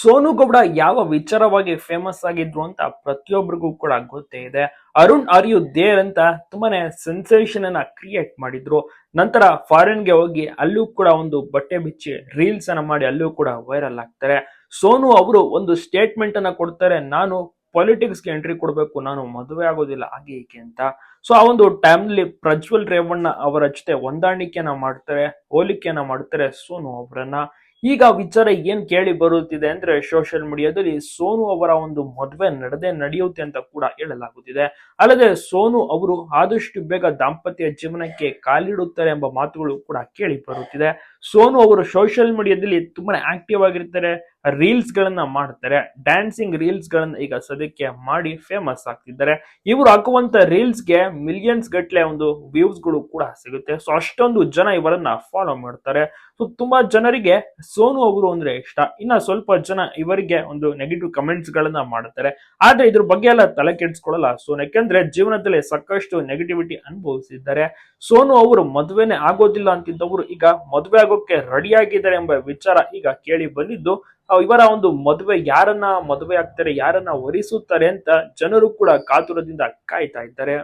ಸೋನು ಗೌಡ ಯಾವ ವಿಚಾರವಾಗಿ ಫೇಮಸ್ ಆಗಿದ್ರು ಅಂತ ಪ್ರತಿಯೊಬ್ಬರಿಗೂ ಕೂಡ ಗೊತ್ತೇ ಇದೆ. ಅರುಣ್ ಆರ್ ಯು ದೇರ್ ಅಂತ ತುಂಬಾನೇ ಸೆನ್ಸೇಷನ್ ಅನ್ನ ಕ್ರಿಯೇಟ್ ಮಾಡಿದ್ರು. ನಂತರ ಫಾರಿನ್ಗೆ ಹೋಗಿ ಅಲ್ಲೂ ಕೂಡ ಒಂದು ಬಟ್ಟೆ ಬಿಚ್ಚಿ ರೀಲ್ಸ್ ಅನ್ನ ಮಾಡಿ ಅಲ್ಲೂ ಕೂಡ ವೈರಲ್ ಆಗ್ತಾರೆ. ಸೋನು ಅವರು ಒಂದು ಸ್ಟೇಟ್ಮೆಂಟ್ ಅನ್ನ ಕೊಡ್ತಾರೆ, ನಾನು politics ಗೆ ಎಂಟ್ರಿ ಕೊಡಬೇಕು, ನಾನು ಮದುವೆ ಆಗೋದಿಲ್ಲ, ಹಾಗೆ ಹೀಗೆ ಅಂತ. ಸೊ ಆ ಒಂದು ಟೈಮ್ಲಿ ಪ್ರಜ್ವಲ್ ರೇವಣ್ಣ ಅವರ ಜೊತೆ ಹೊಂದಾಣಿಕೆಯನ್ನ ಮಾಡ್ತಾರೆ, ಹೋಲಿಕೆಯನ್ನ ಮಾಡ್ತಾರೆ ಸೋನು ಅವರನ್ನ. ಈಗ ವಿಚಾರ ಏನ್ ಕೇಳಿ ಬರುತ್ತಿದೆ ಅಂದ್ರೆ ಸೋಷಿಯಲ್ ಮೀಡಿಯಾದಲ್ಲಿ ಸೋನು ಅವರ ಒಂದು ಮದುವೆ ನಡೆದೇ ನಡೆಯುತ್ತೆ ಅಂತ ಕೂಡ ಹೇಳಲಾಗುತ್ತಿದೆ. ಅಲ್ಲದೆ ಸೋನು ಅವರು ಆದಷ್ಟು ಬೇಗ ದಾಂಪತ್ಯ ಜೀವನಕ್ಕೆ ಕಾಲಿಡುತ್ತಾರೆ ಎಂಬ ಮಾತುಗಳು ಕೂಡ ಕೇಳಿ ಬರುತ್ತಿದೆ. ಸೋನು ಅವರು ಸೋಷಿಯಲ್ ಮೀಡಿಯಾದಲ್ಲಿ ತುಂಬಾನೇ ಆಕ್ಟಿವ್ ಆಗಿರ್ತಾರೆ. ರೀಲ್ಸ್ ಗಳನ್ನ ಮಾಡ್ತಾರೆ. ಡ್ಯಾನ್ಸಿಂಗ್ ರೀಲ್ಸ್ ಗಳನ್ನ ಈಗ ಸದ್ಯಕ್ಕೆ ಮಾಡಿ ಫೇಮಸ್ ಆಗ್ತಿದ್ದಾರೆ. ಇವರು ಹಾಕುವಂತ ರೀಲ್ಸ್ಗೆ ಮಿಲಿಯನ್ಸ್ ಗಟ್ಲೆ ಒಂದು ವ್ಯೂಸ್ಗಳು ಕೂಡ ಸಿಗುತ್ತೆ. ಸೊ ಅಷ್ಟೊಂದು ಜನ ಇವರನ್ನ ಫಾಲೋ ಮಾಡ್ತಾರೆ. ಸೊ ತುಂಬಾ ಜನರಿಗೆ ಸೋನು ಅವರು ಅಂದ್ರೆ ಇಷ್ಟ. ಇನ್ನ ಸ್ವಲ್ಪ ಜನ ಇವರಿಗೆ ಒಂದು ನೆಗೆಟಿವ್ ಕಮೆಂಟ್ಸ್ ಗಳನ್ನ ಮಾಡ್ತಾರೆ. ಆದ್ರೆ ಇದ್ರ ಬಗ್ಗೆ ಎಲ್ಲ ತಲೆ ಕೆಡಿಸ್ಕೊಳ್ಳಲ್ಲ ಸೋನು. ಯಾಕೆಂದ್ರೆ ಜೀವನದಲ್ಲಿ ಸಾಕಷ್ಟು ನೆಗೆಟಿವಿಟಿ ಅನುಭವಿಸಿದ್ದಾರೆ. ಸೋನು ಅವರು ಮದುವೆನೆ ಆಗೋದಿಲ್ಲ ಅಂತಿದ್ದವರು ಈಗ ಮದುವೆ ಆಗೋಕೆ ರೆಡಿ ಆಗಿದ್ದಾರೆ ಎಂಬ ವಿಚಾರ ಈಗ ಕೇಳಿ ಬಂದಿದ್ದು. ಇವರ ಒಂದು ಮದುವೆ ಯಾರನ್ನ ಮದುವೆ ಆಗ್ತಾರೆ ಯಾರನ್ನ ವರಿಸುತ್ತಾರೆ ಅಂತ ಜನರು ಕೂಡ ಕಾತುರದಿಂದ ಕಾಯ್ತಾ ಇದ್ದಾರೆ.